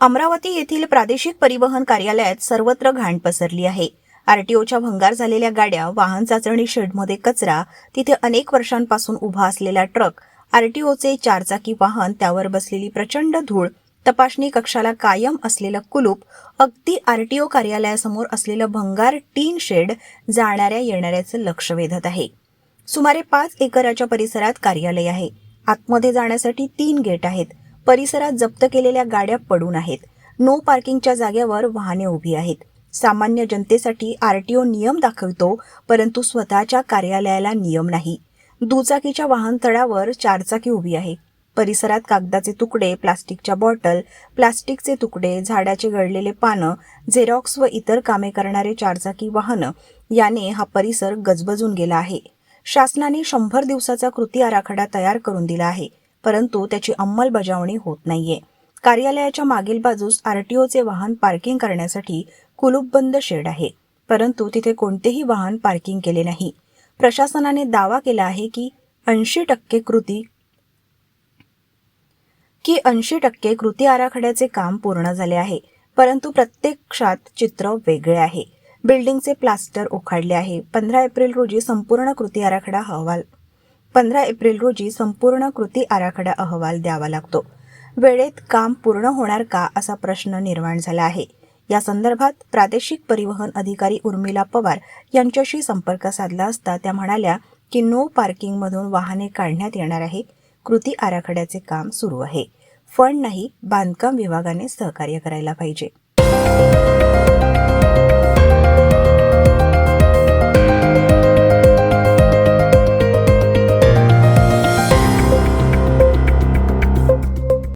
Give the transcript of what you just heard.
अमरावती येथील प्रादेशिक परिवहन कार्यालयात सर्वत्र घाण पसरली आहे. आरटीओच्या भंगार झालेल्या गाड्या वाहन चाचणी शेडमध्ये कचरा तिथे अनेक वर्षांपासून उभा असलेला ट्रक आरटीओचे चारचाकी वाहन त्यावर बसलेली प्रचंड धूळ तपासणी कक्षाला कायम असलेलं कुलूप अगदी आरटीओ कार्यालयासमोर असलेलं भंगार टीन शेड जाणाऱ्या येणाऱ्याचं लक्ष वेधत आहे. सुमारे पाच एकराच्या परिसरात कार्यालय आहे. आतमध्ये जाण्यासाठी तीन गेट आहेत. परिसरात जप्त केलेल्या गाड्या पडून आहेत. नो पार्किंगच्या जागेवर वाहने उभी आहेत. सामान्य जनतेसाठी आरटीओ नियम दाखवतो परंतु स्वतःच्या कार्यालयाला नियम नाही. दुचाकीच्या वाहनतळावर चारचाकी उभी आहे. परिसरात कागदाचे तुकडे प्लास्टिकच्या बॉटल प्लास्टिकचे तुकडे झाडाचे गळलेले पानं झेरॉक्स व इतर कामे करणारे चारचाकी वाहनं याने हा परिसर गजबजून गेला आहे. शासनाने शंभर दिवसाचा कृती आराखडा तयार करून दिला आहे. परंतु त्याची अंमलबजावणी होत नाहीये. कार्यालयाच्या मागील बाजूस आरटीओचे वाहन पार्किंग करण्यासाठी कुलूपबंद शेड आहे. परंतु तिथे कोणतेही वाहन पार्किंग केले नाही. प्रशासनाने दावा केला आहे की ऐंशी टक्के कृती की ऐंशी टक्के कृती आराखड्याचे काम पूर्ण झाले आहे परंतु प्रत्यक्षात चित्र वेगळे आहे. बिल्डिंगचे प्लास्टर उखाडले आहे. पंधरा एप्रिल रोजी संपूर्ण कृती आराखडा अहवाल पंधरा एप्रिल रोजी संपूर्ण कृती आराखडा अहवाल द्यावा लागतो. वेळेत काम पूर्ण होणार का असा प्रश्न निर्माण झाला आहे. या संदर्भात प्रादेशिक परिवहन अधिकारी उर्मिला पवार यांच्याशी संपर्क साधला असता त्या म्हणाल्या की नो पार्किंगमधून वाहने काढण्यात येणार आहे. कृती आराखड्याचे काम सुरू आहे. फंड नाही बांधकाम विभागाने सहकार्य करायला पाहिजे.